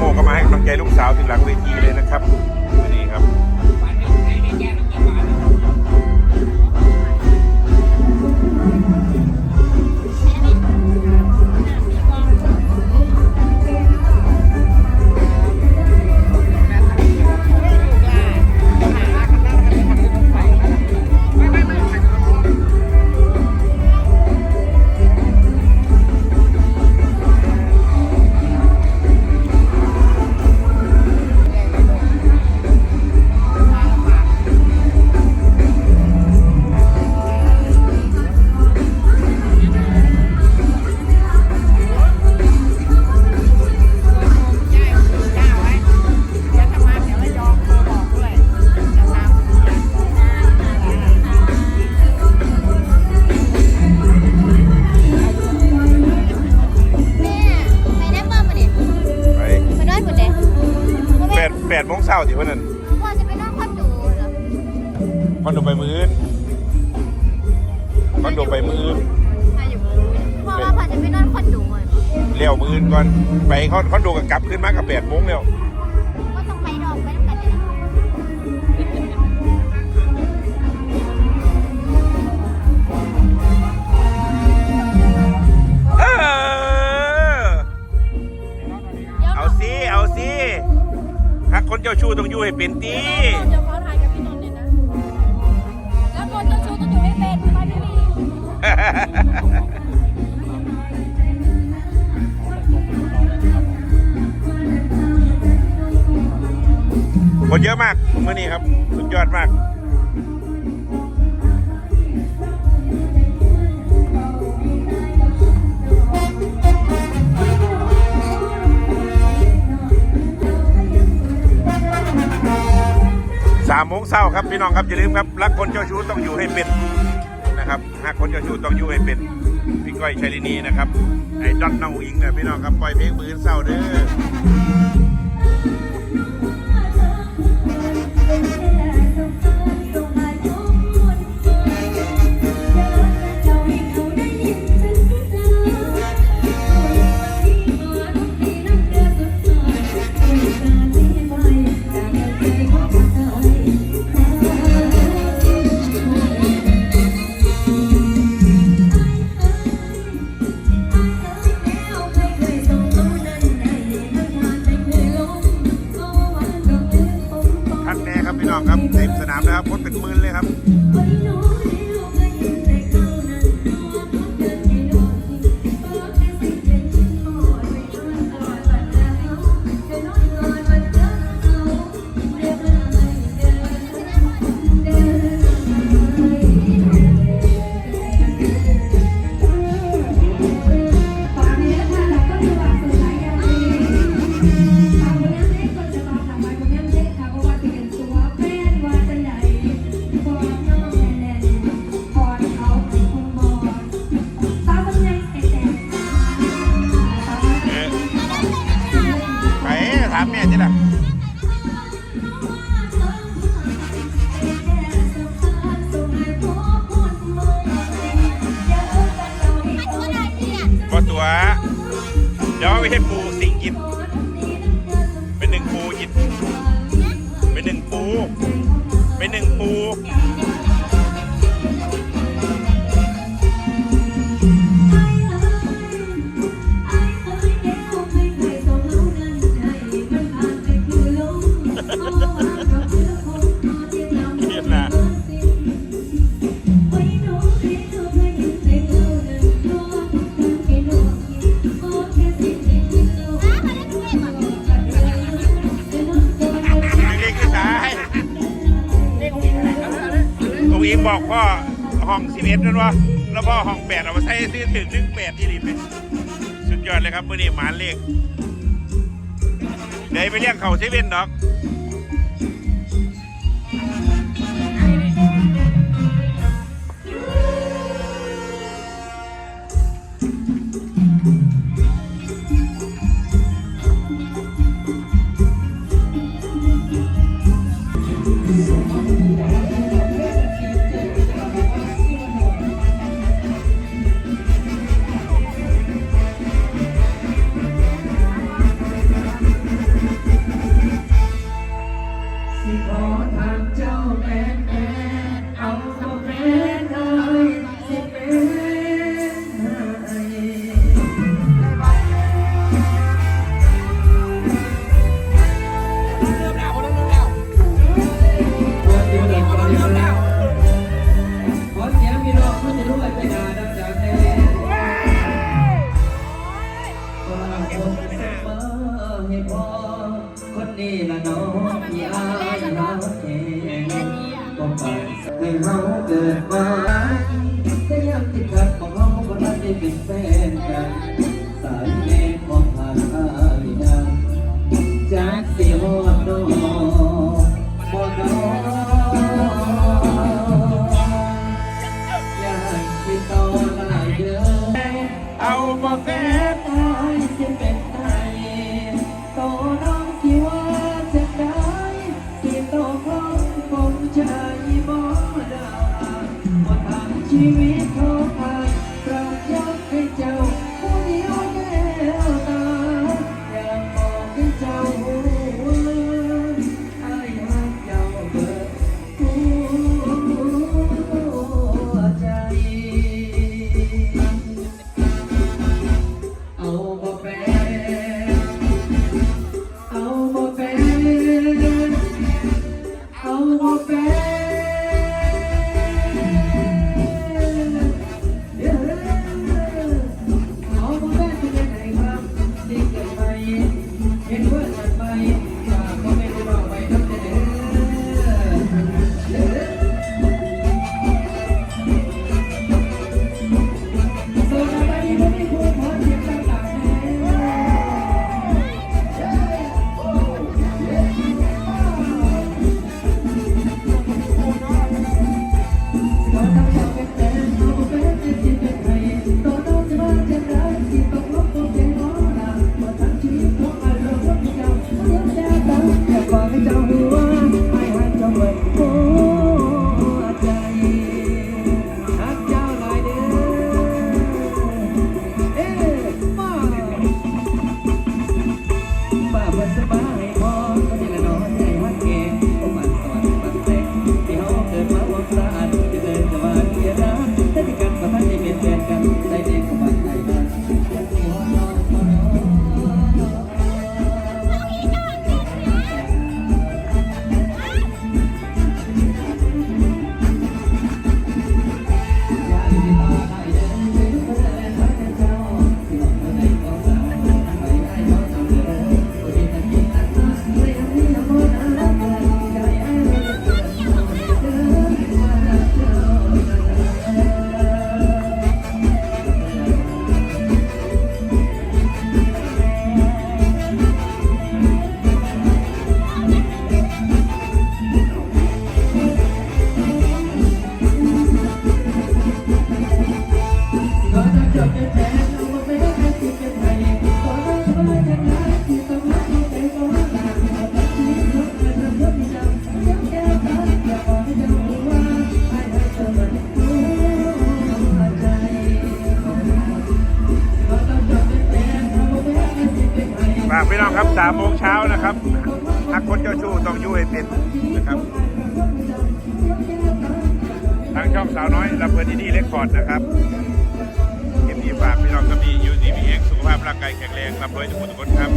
โมก็มาให้กำลังใจลูกสาวถึงหลังเวทีเลยนะครับ เลี้ยวมืออื่นก่อนไปคอนคอนโดกับกลับขึ้นมากับแปดโมงแล้วก็ต้องไปดอกไปน้ำกันเลยนะเออเอาสิเอาสิถ้าคนเจ้าชู้ต้องอยู่ให้เป็นตี เดี๋ยวขอถ่ายกับพี่นนท์เนี่ยนะ แล้วคนเจ้าชู้ต้องอยู่ให้เป็นไปไม่มี คนเยอะมากเมื่อนี้ครับ สุดยอดมากสามโมงเช้าครับพี่น้องครับอย่าลืมครับรักคนเจ้าชู้ต้องอยู่ให้เป็นนะครับหากคนเจ้าชู้ต้องอยู่ให้เป็นพี่ก้อยชัยลินีนะครับไอ้ดอนน้องอิงนะพี่น้องครับปล่อยเพลงมือเศร้าเด้อ ถามแม่ที่ละไม่ตัวได้เนี่ยพอตัว เดี๋ยวเอาไปให้ปู งอิงบอกพ่อห้องสิบเอ็ดนั่นวะแล้วพ่อห้องแปดเอามาใช้ซื้อถึงหนึ่งแปดที่ดิบเลยสุดยอดเลยครับเมื่อนี้หมานเลขเดี๋ยวไปเรียกเขาเซเว่นดอก นี่ละน้องมีอายรักเองก็ฝันให้เราเกิดมาแต่ยังติดขัดของเราก็ได้เป็นแฟน บอดว่าทางชีวิตเธอ ฝากพี่น้องครับสามโมงเช้านะครับถ้าคนเจ้าชู้ต้องยุ่ยเป็นนะครับ ทางช่องสาวน้อยลำเพลินดีเล็กคอร์ดนะครับ ที่ฝากพี่น้องก็มีอยู่ดีมีเองสุขภาพร่างกายแข็งแรงรับรวยทุกคนทุกคนครับ